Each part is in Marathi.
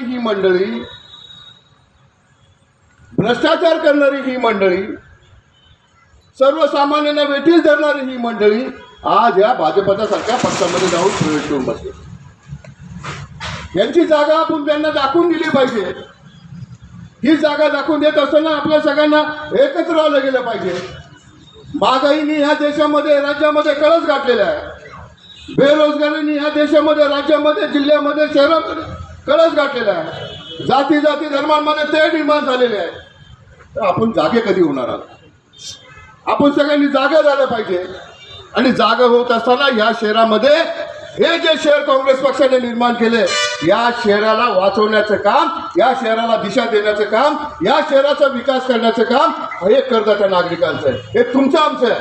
करणारी ही मंडळी भ्रष्टाचार करणारी ही मंडळी सर्वसामान्यांना वेठीस धरणारी ही मंडळी आज या भाजपच्या सारख्या पक्षामध्ये जाऊन प्रवेश करून बसले. यांची जागा आपण त्यांना दाखवून दिली पाहिजे. ही जागा दाखवून देत असताना आपल्या सगळ्यांना एकत्र आलं गेलं पाहिजे. महागाईने ह्या देशामध्ये राज्यामध्ये कळस गाठलेला आहे. बेरोजगारीनी ह्या देशामध्ये राज्यामध्ये जिल्ह्यामध्ये शहरामध्ये कळस गाठलेला आहे. जाती जाती धर्मांमध्ये ते निर्माण झालेले आहे तर आपण जागे कधी होणार आहोत? आपण सगळ्यांनी जागा झालं पाहिजे. आणि जागा होत असताना या शहरामध्ये हे जे शहर काँग्रेस पक्षाने निर्माण केले या शहराला वाचवण्याचं काम या शहराला दिशा देण्याचं काम या शहराचा विकास करण्याचं काम हे करदात्या नागरिकांचं आहे. हे तुमचं आमचं आहे.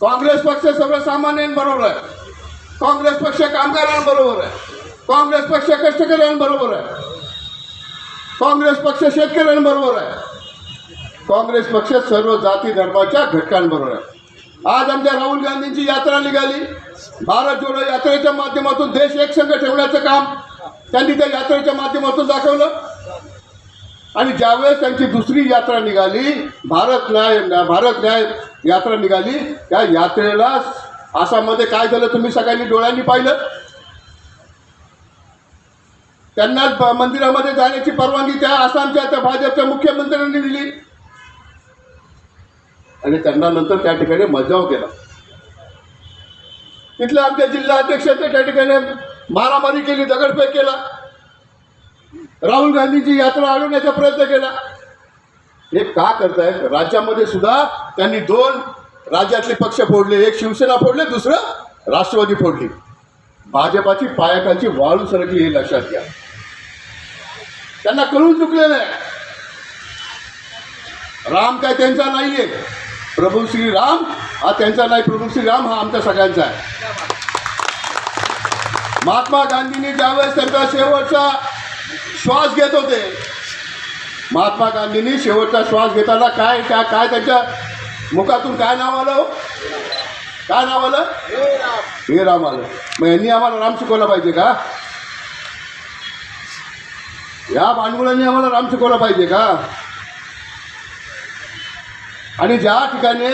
काँग्रेस पक्ष सर्वसामान्यांबरोबर आहे. काँग्रेस पक्ष कामगारांबरोबर आहे. काँग्रेस पक्ष कष्टकऱ्यांबरोबर आहे. काँग्रेस पक्ष शेतकऱ्यांबरोबर आहे. काँग्रेस पक्ष सर्व जाती धर्माच्या घटकांबरोबर आहे. आज आमच्या राहुल गांधींची यात्रा निघाली. भारत जोडो यात्रेच्या माध्यमातून देश एकसंघ ठेवण्याचं काम त्यांनी त्या यात्रेच्या माध्यमातून दाखवलं. आणि ज्यावेळेस त्यांची दुसरी यात्रा निघाली भारत न्याय भारत न्याय यात्रा निघाली त्या यात्रेला आसाममध्ये काय झालं तुम्ही सगळ्यांनी डोळ्यांनी पाहिलं. त्यांना मंदिरामध्ये जाण्याची परवानगी त्या आसामच्या त्या भाजपच्या मुख्यमंत्र्यांनी दिली. आणि त्यांना नंतर त्या ठिकाणी मजाव केला. तिथल्या आमच्या जिल्हा अध्यक्षांनी त्या ठिकाणी मारामारी केली दगडफेक केला. राहुल गांधीची यात्रा अडवण्याचा प्रयत्न केला. हे का करतायत? राज्यामध्ये सुद्धा त्यांनी दोन राज्यातले पक्ष फोडले एक शिवसेना फोडले दुसरं राष्ट्रवादी फोडली. भाजपाची पायाखालची वाळू सरकली हे लक्षात घ्या. त्यांना कळून चुकलेलं आहे राम काय त्यांचा नाहीये. प्रभू श्री राम हा त्यांचा नाही. प्रभू श्री राम हा आमच्या सगळ्यांचा आहे. महात्मा गांधींनी ज्यावेळेस त्यांचा शेवटचा श्वास घेत होते महात्मा गांधींनी शेवटचा श्वास घेताना काय त्या काय त्यांच्या मुखातून काय नाव आलं हो? काय नाव आलं? हे राम. आलं. मग यांनी आम्हाला राम शिकवला पाहिजे का? या भांडवलांनी आम्हाला राम शिकवला पाहिजे का? आणि ज्या ठिकाणी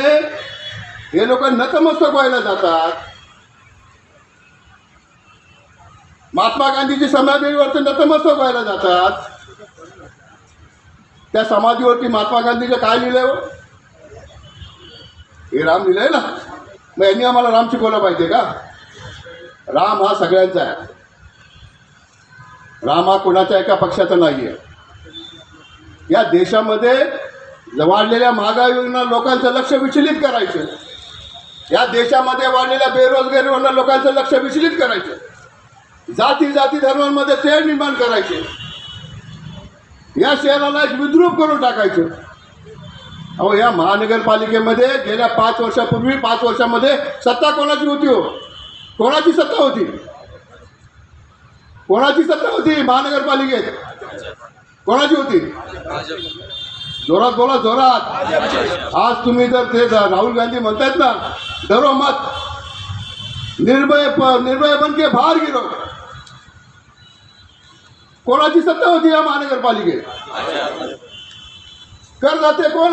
हे लोक नतमस्तक व्हायला जातात महात्मा गांधीची समाधीवरती नतमस्तक व्हायला जातात त्या समाधीवरती महात्मा गांधीचं काय लिहिलंय? हे राम लिहिलंय ना? मग यांनी आम्हाला राम शिकवला पाहिजे का? राम हा सगळ्यांचा आहे. राम हा कोणाच्या एका पक्षाचा नाही आहे या देशामध्ये वाढलेल्या महागाईवरनं लोकांचं लक्ष विचलित करायचं. या देशामध्ये वाढलेल्या बेरोजगारीवरनं लोकांचं लक्ष विचलित करायचं. जाती जाती धर्मांमध्ये तेढ निर्माण करायचे. या शहराला एक विद्रूप करून टाकायचं. अहो या महानगरपालिकेमध्ये गेल्या पाच वर्षापूर्वी पाच वर्षामध्ये सत्ता कोणाची होती हो? कोणाची सत्ता होती? कोणाची सत्ता होती? महानगरपालिकेत. कोणाची होती? जोरात बोला जोरात. आज तुम्ही जर ते राहुल गांधी म्हणतायत ना डरो मत. निर्भय निर्भय बन के बाहेर गिरो कोणाची सत्ता होती या महानगरपालिकेत? कर जाते कोण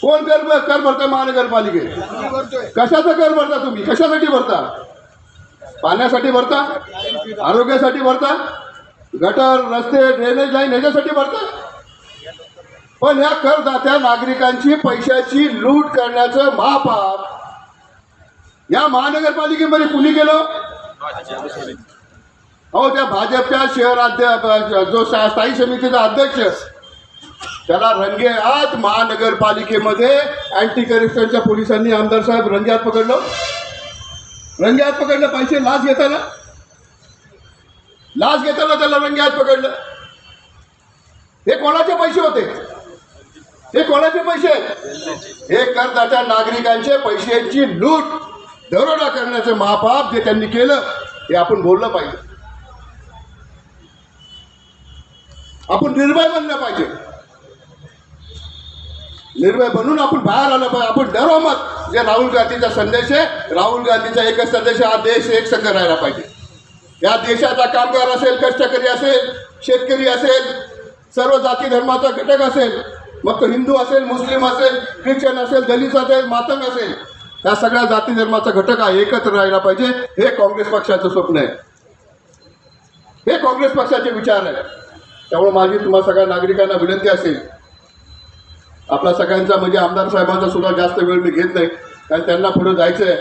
कोण कर कर भरतं महानगरपालिकेत? कशाचा कर भरता तुम्ही? कशासाठी भरता? पाण्यासाठी भरता? आरोग्यासाठी भरता? गटर रस्ते ड्रेनेज लाईन ह्याच्यासाठी भरता? पण ह्या करदात्या नागरिकांची पैशाची लूट करण्याचं महापाप. या महानगरपालिकेमध्ये कुणी केलं? अहो त्या भाजपच्या शहराध्यक्ष जो स्थायी समितीचा अध्यक्ष त्याला रंगे हात महानगरपालिकेमध्ये अँटी करप्शनच्या पोलिसांनी आमदार साहेब रंग्यात पकडलं. रंगे हात पकडलं पैसे लाच घेताना. लाच घेताना त्याला रंगे हात पकडलं. हे कोणाचे पैसे होते? हे कोणाचे पैसे? आहेत हे करदात्या नागरिकांचे पैशांची लूट दरोडा करण्याचं महापाप जे त्यांनी केलं हे आपण बोललं पाहिजे. आपण निर्भय बनलं पाहिजे. निर्भय बनून आपण बाहेर आलं पाहिजे. आपण डरो मत जे राहुल गांधीचा संदेश आहे राहुल गांधीचा एकच संदेश हा देश एक संघ राहायला पाहिजे. या देशाचा कामगार असेल कष्टकरी असेल शेतकरी असेल सर्व जाती धर्माचा घटक असेल मग तो हिंदू असेल मुस्लिम असेल ख्रिश्चन असेल दलित असेल मातंग असेल या सगळ्या जाती धर्माचा घटक हा एकत्र राहायला पाहिजे. हे काँग्रेस पक्षाचं स्वप्न आहे. हे काँग्रेस पक्षाचे विचार आहे. त्यामुळे माझी तुम्हा सगळ्या नागरिकांना विनंती असेल आपला सगळ्यांचा म्हणजे आमदार साहेबांचा सुद्धा जास्त वेळ मी घेत नाही. कारण त्यांना पुढे जायचं आहे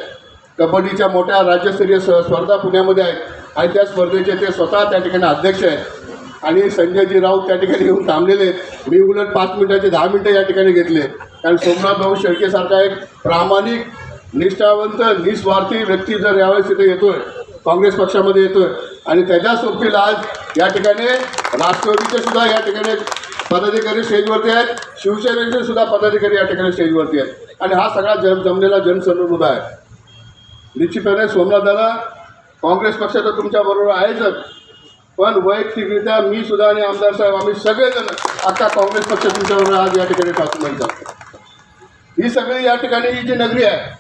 कबड्डीच्या मोठ्या राज्यस्तरीय स स्पर्धा पुण्यामध्ये आहेत. आणि त्या स्पर्धेचे ते स्वतः त्या ठिकाणी अध्यक्ष आहेत. आणि संजयजी राऊत त्या ठिकाणी येऊन थांबलेले मी उलट पाच मिनिटाचे दहा मिनटं या ठिकाणी घेतले कारण सोमनाथ भाऊ शेळकेसारखा एक प्रामाणिक निष्ठावंत निस्वार्थी व्यक्ती जर यावेळेस इथे येतोय काँग्रेस पक्षामध्ये येतोय. आणि त्याच्या सोबतीला आज या ठिकाणी राष्ट्रवादीचे सुद्धा या ठिकाणी पदाधिकारी स्टेजवरती आहेत. शिवसेनेचे सुद्धा पदाधिकारी या ठिकाणी स्टेजवरती आहेत. आणि हा सगळा जम जमलेला जनसमुदाय आहे. निश्चितपणे सोमनाथदादा काँग्रेस पक्ष तर तुमच्याबरोबर आहेच. पण वैयक्तिकरित्या मी सुद्धा आणि आमदार साहेब आम्ही सगळेजण आता काँग्रेस पक्ष तुमच्याबरोबर आज या ठिकाणी टाकून जातो. ही सगळी या ठिकाणी ही जी नगरी आहे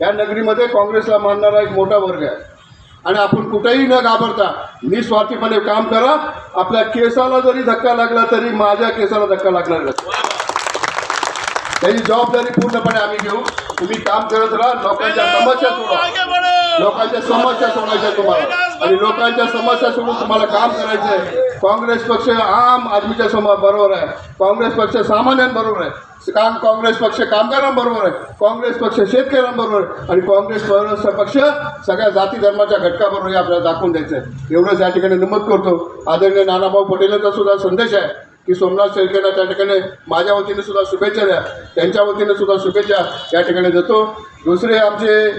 या नगरीमध्ये काँग्रेसला मानणारा एक मोठा वर्ग आहे. आणि आपण कुठेही न घाबरता निस्वार्थीपणे काम करा. आपल्या केसाला जरी धक्का लागला तरी माझ्या केसाला धक्का लागणार नाही. त्याची जबाबदारी पूर्णपणे आम्ही घेऊ. तुम्ही काम करत राहा. लोकांच्या समस्या सोडवा लोकांच्या समस्या सोडायच्या तुम्हाला. आणि लोकांच्या समस्या सोडून तुम्हाला काम करायचं आहे काँग्रेस पक्ष आम आदमीच्या समोर बरोबर आहे. काँग्रेस पक्ष सामान्यांबरोबर आहे. काम काँग्रेस पक्ष कामगारांबरोबर आहे. काँग्रेस पक्ष शेतकऱ्यांबरोबर आहे. आणि काँग्रेस पक्ष सगळ्या जाती धर्माच्या घटकाबरोबर हे आपल्याला दाखवून द्यायचं आहे एवढंच या ठिकाणी नमूद करतो. आदरणीय नानाभाऊ पटेलांचा सुद्धा संदेश आहे की सोमनाथ शेळकेला त्या ठिकाणी माझ्या वतीने सुद्धा शुभेच्छा द्या. त्यांच्या वतीने सुद्धा शुभेच्छा या ठिकाणी देतो. दुसरे आमचे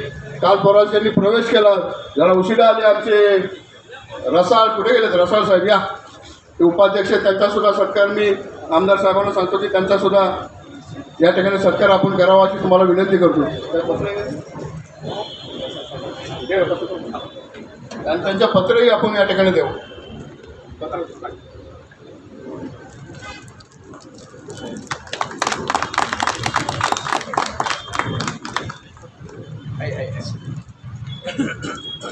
काल परवाज यांनी प्रवेश केला. जरा उशिरा आले आमचे रसाळ कुठे गेलेत. रसाळ साहेब या. उपाध्यक्ष त्यांचा सुद्धा सत्कार मी आमदार साहेबांना सांगतो की त्यांचा सुद्धा या ठिकाणी सत्कार आपण करावा अशी तुम्हाला विनंती करतो. आणि त्यांच्या पत्रही आपण या ठिकाणी देऊ.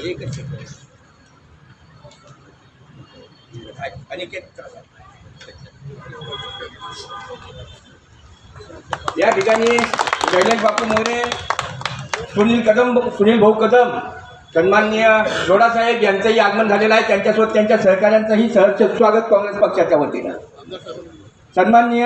एकच अनिकेत या ठिकाणी शैलेश बापू मोरे सुनील कदम सुनील भाऊ कदम सन्माननीय जोडासाहेब यांचंही आगमन झालेलं आहे. त्यांच्यासोबत त्यांच्या सहकाऱ्यांचंही सहर्ष स्वागत काँग्रेस पक्षाच्या वतीनं. सन्माननीय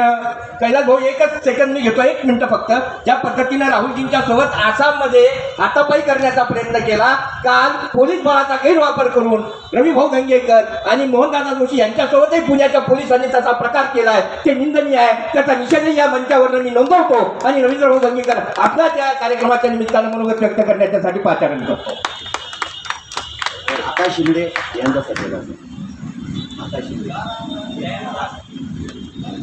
कैलास भाऊ एकच सेकंद मी घेतो एक मिनटं फक्त. ज्या पद्धतीनं राहुलजींच्या सोबत आसाममध्ये हातापाई करण्याचा प्रयत्न केला काल पोलीस बळाचा गैरवापर करून रवी भाऊ गंगेकर आणि मोहनदादा जोशी यांच्यासोबतही पुण्याच्या पोलिसांनी त्याचा प्रकार केला आहे ते निंदनीय आहे. त्याचा निषेधही या मंचावर मी नोंदवतो आणि रवींद्र भाऊ गंगेकर आपला त्या कार्यक्रमाच्या निमित्तानं मनोगत व्यक्त करण्याच्यासाठी पाचारण करतो. आकाश शिंदे यांचा सभेला आकाश शिंदे.